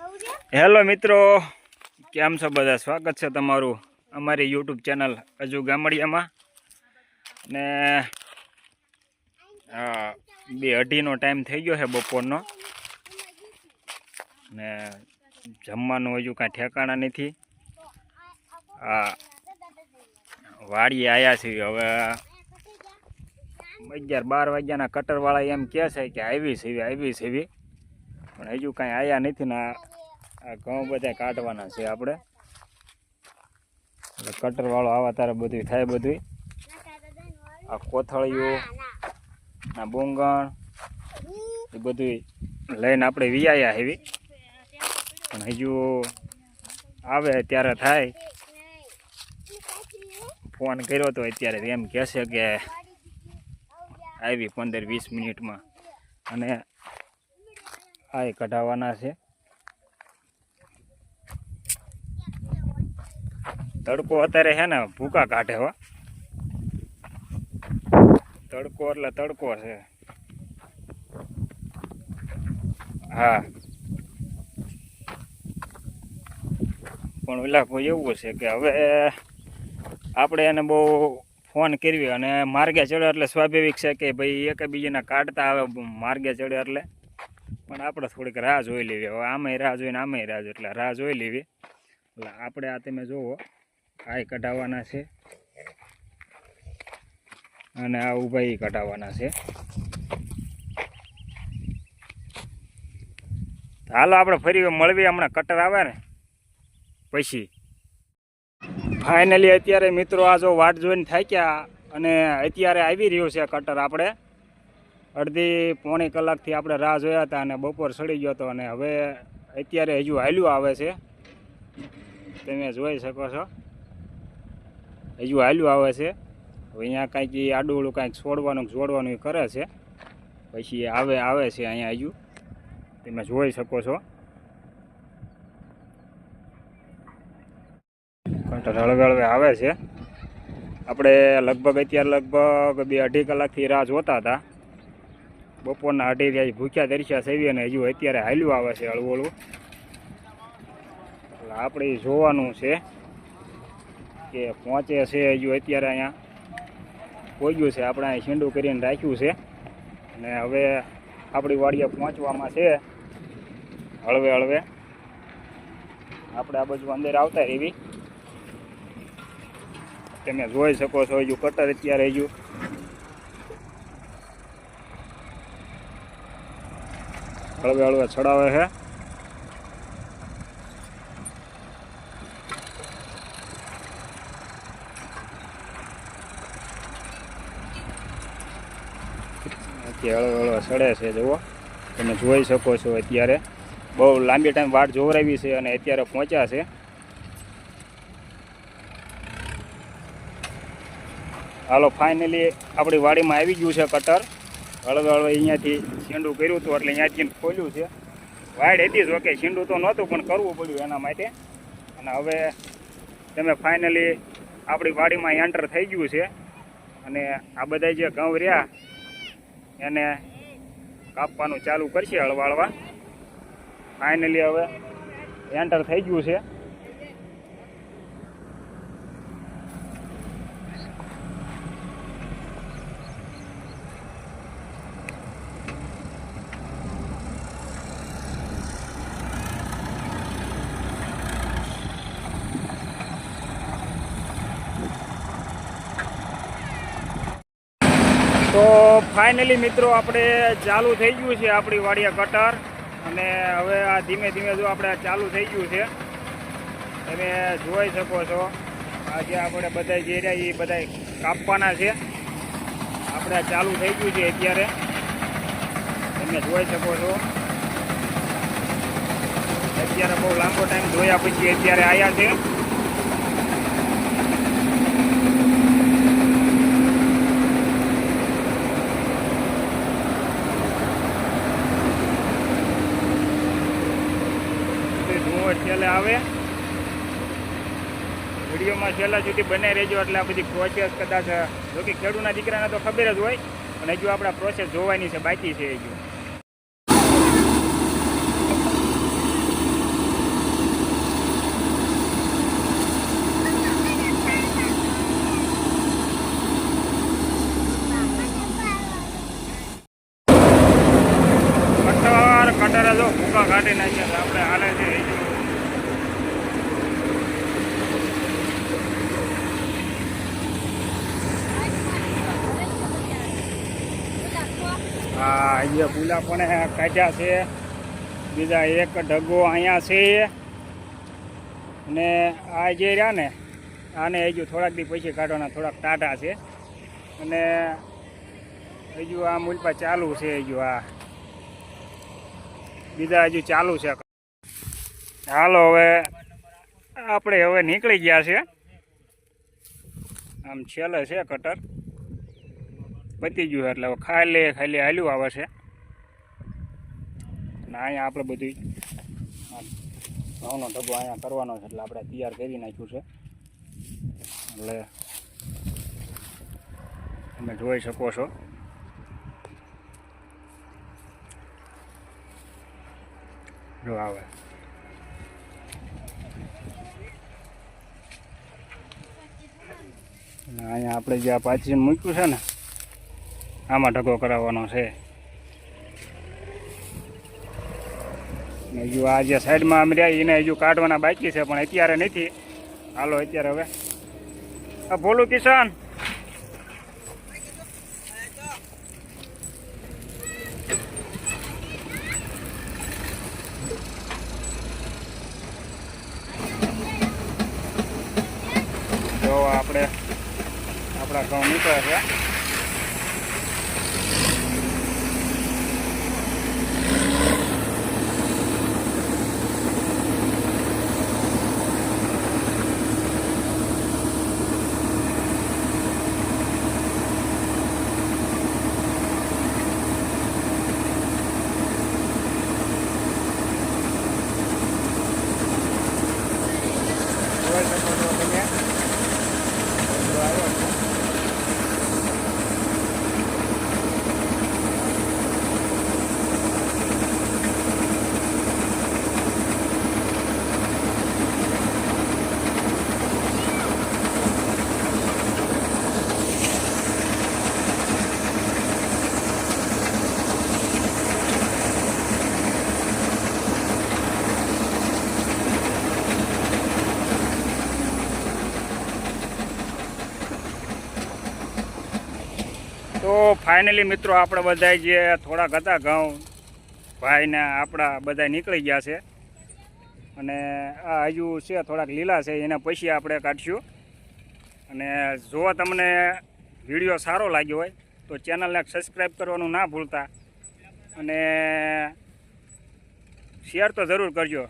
Hello મિત્રો, કેમ છો બધા? સ્વાગત છે તમારું અમારી યુટ્યુબ ચેનલ હજુ ગામડિયામાં. ને બે અઢીનો ટાઈમ થઈ ગયો છે બપોરનો. ને, જમવાનું હજુ કાંઈ ઠેકાણા નથી. હા વાડીએ આવ્યા છીએ. હવે, અગિયાર બાર વાગ્યાના કટરવાળા એમ કહે છે કે આવી સીવી આવી સીવી પણ હજુ કાંઈ આવ્યા નથી ને આ ઘઉં બધા કાઢવાના છે આપણે. એટલે કટરવાળો આવા તારે બધું થાય બધું આ કોથળીઓ, આ બોંગણ, એ બધું લઈને આપણે વિયાયા હેવી. પણ હજુ આવે ત્યારે થાય. ફોન કર્યો તો અત્યારે એમ કહેશે કે આવી પંદર વીસ મિનિટમાં. અને આ કઢાવવાના છે. તડકો અત્યારે છે ને ભૂકા કાઢે હો. તડકો એટલે તડકો છે. હા. પણ ઓલા કોઈ એવું છે કે હવે આપણે એને બહુ ફોન કરવી અને માર્ગે ચડે એટલે સ્વાભાવિક છે કે ભાઈ એકબીજાના કાઢતા આવે માર્ગે ચડે એટલે. પણ આપણે થોડીક રાહ જોઈ લેવી. હવે આમે રાહ જોઈને આમે રાહ જોઈ. એટલે રાહ જોઈ લેવી. એટલે આપણે આ તમે જુઓ આ કઢાવવાના છે. અને આ ઊભા એ કઢાવવાના છે. હાલો આપણે ફરી મળવી હમણાં કટર આવે ને, પછી. ફાઇનલી અત્યારે મિત્રો આ જો વાટ જોઈને થાક્યા અને અત્યારે આવી રહ્યું છે કટર આપણે. અડધી પોણી કલાકથી આપણે રાહ જોયા હતા અને બપોર સડી ગયો હતો અને હવે અત્યારે હજુ હાલ્યું આવે છે. તમે જોઈ શકો છો. હજુ હાલ્યું આવે છે. અહીંયા કાંઈક એ આડું કાંઈક છોડવાનું છોડવાનું ઈ કરે છે. પછી આવે આવે છે અહીંયા હજુ. તમે જોઈ શકો છો. કટર હળવે આવે છે. આપણે લગભગ અત્યારે લગભગ બે અઢી કલાકથી રાહ જોતા હતા. બપોરના અઢી ત્યાં ભૂખ્યા દર્શ્યા સેવી અને હજુ અત્યારે હાલ્યું આવે છે હળવું હળવું એટલે આપણે જોવાનું છે. કે પહોંચે છે હજુ અત્યારે અહીંયા. પહોંચ્યું છે? આપણે અહીં છીંડું કરીને રાખ્યું છે. અને હવે આપણી વાડીએ પહોંચવામાં છે. હળવે હળવે. આપણે આ બાજુ અંદર આવતા રહેવી તમે જોઈ શકો છો હજુ કટર અત્યારે હજુ. હળવે હળવે, ચડાવે છે. અત્યારે હળવે હળવે સડે છે, જુઓ. તમે જોઈ શકો છો અત્યારે. બહુ લાંબી ટાઈમ વાટ જોવરાવી છે અને અત્યારે પહોંચ્યા છે. હાલો ફાઇનલી આપણી વાડીમાં આવી ગયું છે કટર. હળવે હળવે અહીંયાથી છીંડું કર્યું હતું, એટલે અહીંયાથી ખોલ્યું છે. વાડ હતી જ, ઓકે, છીંડું તો નહોતું, પણ કરવું પડ્યું એના માટે. અને હવે તમે ફાઇનલી આપણી વાડીમાં એન્ટર થઈ ગયું છે. અને આ બધા જે ઘઉં રહ્યા એને કાપવાનું ચાલુ કરશે હળવાળવા. ફાઇનલી હવે એન્ટર થઈ ગયું છે. તો ફાઇનલી મિત્રો આપણે ચાલુ થઈ ગયું છે આપણી વાડિયા કટર અને હવે આ ધીમે ધીમે જો આપણે ચાલુ થઈ ગયું છે, તમે જોઈ શકો છો. આ જે આપણે બધા જે રહ્યા એ બધા કાપવાના છે. આપણે ચાલુ થઈ ગયું છે અત્યારે. તમે જોઈ શકો છો. અત્યારે બહુ લાંબો ટાઈમ જોયા પછી અત્યારે આવ્યા છે. આવે. વિડીયોમાં છેલ્લા સુધી બને રહેજો, એટલે આ બધી પ્રોસેસ કદાચ, જો ખેડૂતના દીકરાને તો ખબર જ હોય, પણ હજુ આપણા પ્રોસેસ જોવાની છે, બાકી છે હજુ. કટર, જો ભૂકા કાઢી નાખ્યા આપણે હાલે છે. હા અહીંયા પુલા પણ કાઢ્યા છે. બીજા એક ઢગો અહીંયા છે. અને આ જે રહ્યા ને, આને હજુ થોડાક દી પછી કાઢવાના, થોડાક ટાટા છે. અને હજુ આ મૂલપા ચાલુ છે હજુ આ. બીજા હજુ ચાલુ છે. હાલો, હવે આપણે હવે નીકળી ગયા છે. આમ છેલ્લે છે કટર. પતી ગયું એટલે ખાલી ખાલી હાલ્યું આવે છે. અને અહીંયા આપણે બધું ઘઉંનો ડબ્બો અહીંયા કરવાનો છે એટલે આપણે તૈયાર કરી નાખ્યું છે. એટલે તમે જોઈ શકો છો. જો આવે. અહીંયા આપણે જે આ પાછી મૂક્યું છે ને આમાં ઢગો કરાવવાનો છે. હજુ આ જે સાઈડમાં આમ રહ્યા, એને હજુ કાઢવાના બાકી છે, પણ અત્યારે નથી. હાલો, અત્યારે હવે. આ બોલું કિશન. જો, આપણે આપણા ઘઉં નીકળે છે જોઈ શકો છો તમે બધું આવ્યો છે તો ફાઇનલી મિત્રો આપણે બધા જે થોડાક હતા ઘઉં, ભાઈને આપણા બધા નીકળી ગયા છે. અને આ હજુ છે થોડાક લીલા છે, એના પછી આપણે કાઢશું. અને જો તમને વીડિયો સારો લાગ્યો હોય, તો ચેનલને સબસ્ક્રાઈબ કરવાનું ના ભૂલતા. અને શેર તો જરૂર કરજો.